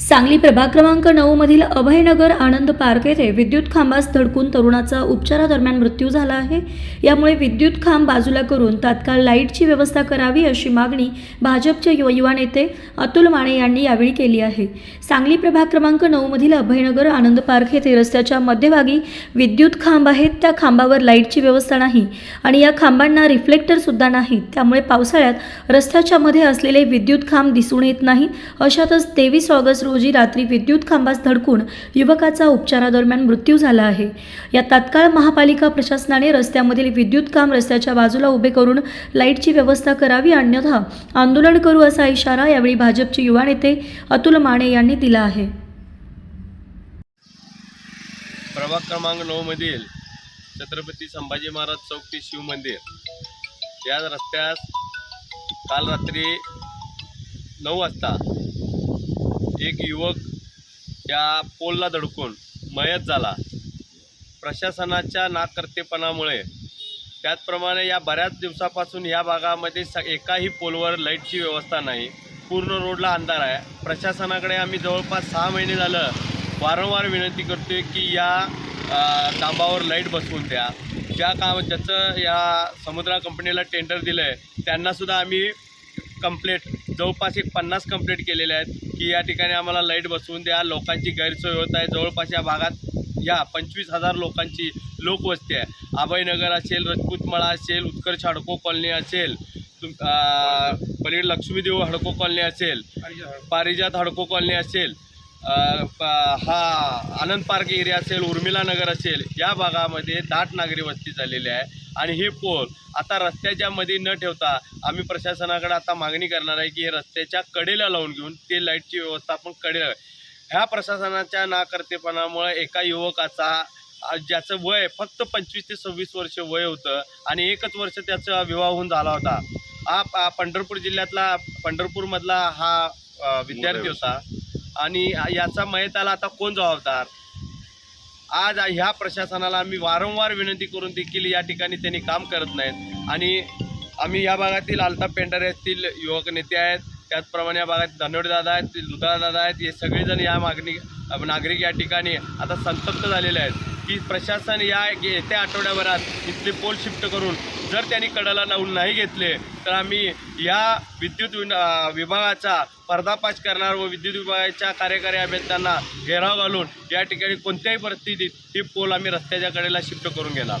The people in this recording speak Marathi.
सांगली प्रभाग क्रमांक नऊ मधील अभयनगर आनंद पार्क येथे विद्युत खांबास धडकून तरुणाचा उपचारादरम्यान मृत्यू झाला आहे. यामुळे विद्युत खांब बाजूला करून तात्काळ लाईटची व्यवस्था करावी अशी मागणी भाजपचे युवा नेते अतुल माने यांनी यावेळी केली आहे. सांगली प्रभाग क्रमांक नऊ मधील अभयनगर आनंद पार्क येथे रस्त्याच्या मध्यभागी विद्युत खांब आहेत. त्या खांबावर लाईटची व्यवस्था नाही आणि या खांबांना रिफ्लेक्टर सुद्धा नाहीत त्यामुळे पावसाळ्यात रस्त्याच्या मध्ये असलेले विद्युत खांब दिसून येत नाही. अशातच तेवीस ऑगस्ट रोजी रात्री विद्युत खांबास धडकून युवकाचा उपचारादरम्यान मृत्यू झाला आहे. या तात्काळ महापालिका प्रशासनाने रस्त्यामधील विद्युत खांब रस्त्याच्या बाजूला उभे करून लाईटची व्यवस्था करावी अन्यथा आंदोलन करू असा इशारा यावेळी भाजपचे युवा नेते अतुल माने यांनी दिला आहे. प्रभाग क्रमांक नऊमधील छत्रपती संभाजी महाराज चौक ते शिव मंदिर. या रस्त्यास काल रात्री नऊ वाजता एक युवक या पोलला धडकून मयत झाला. प्रशासनाच्या नाकर्तेपणामुळे. त्याचप्रमाणे या बऱ्याच दिवसापासून या भागामध्ये स एकाही पोलवर लाईटची व्यवस्था नाही. पूर्ण रोडला अंधार आहे. प्रशासनाकडे आम्ही जवळपास सहा महिने झालं वारंवार विनंती करतो आहे की या अ, डांबावर लाइट बसवून द्या. ज्या काम ज्याचं या समुद्रा कंपनीला टेंडर दिलं आहे त्यांनासुद्धा आम्ही कंप्लेट जवळपास एक पन्नास कंप्लेंट केलेल्या आहेत की या ठिकाणी आम्हाला लाइट बसवून द्या लोकांची गैरसोय होत आहे जवळपास या भागात या पंचवीस हजार लोकांची लोकवस्ती आहे. आभयनगर असेल रजपूतमळा असेल उत्कर्ष हडको कॉलनी असेल तुम अं, पलीकडे लक्ष्मीदेव हडको कॉलनी असेल पारिजात हडको कॉलनी असेल प- हा आनंद पार्क एरिया असेल उर्मिला नगर असेल या भागामध्ये दाट नागरी वस्ती झालेली आहे. आणि हे पोल आता रस्त्याच्या मध्ये न ठेवता आम्ही प्रशासनाकडे आता मागणी करणार आहे की हे रस्त्याच्या कडेला लावून घेऊन ते लाईटची व्यवस्था आपण कडेला ह्या प्रशासनाच्या नाकर्तेपणामुळे एका युवकाचा ज्याचं वय फक्त पंचवीस ते सव्वीस वर्ष वय होतं आणि एकच वर्ष त्याचा विवाह होऊन झाला होता. हा पंढरपूर जिल्ह्यातला पंढरपूरमधला हा विद्यार्थी होता. आणि याचा मयताला आता कोण जबाबदार? आज ह्या प्रशासनाला आम्ही वारंवार विनंती करून देखील या ठिकाणी त्यांनी काम करत नाहीत. आणि आम्ही या भागातील अल्ताफ पेंढारे येथील युवक नेते आहेत त्याचप्रमाणे या भागात धनवडे दादा आहेत लुधा दादा आहेत हे सगळेजण या मागणी नागरिक या ठिकाणी आता संतप्त झालेले आहेत. की प्रशासन या येत्या आठवड्याभरात इथली पोल शिफ्ट करून जर त्यांनी कडाला लावून नाही घेतले तर आम्ही या विद्युत विभागाचा पर्दापाश करणार व विद्युत विभागाच्या कार्यकारी अभियंत्यांना घेराव घालून या ठिकाणी कोणत्याही परिस्थितीत ही पोल आम्ही रस्त्याच्या कडेला शिफ्ट करून घेणार.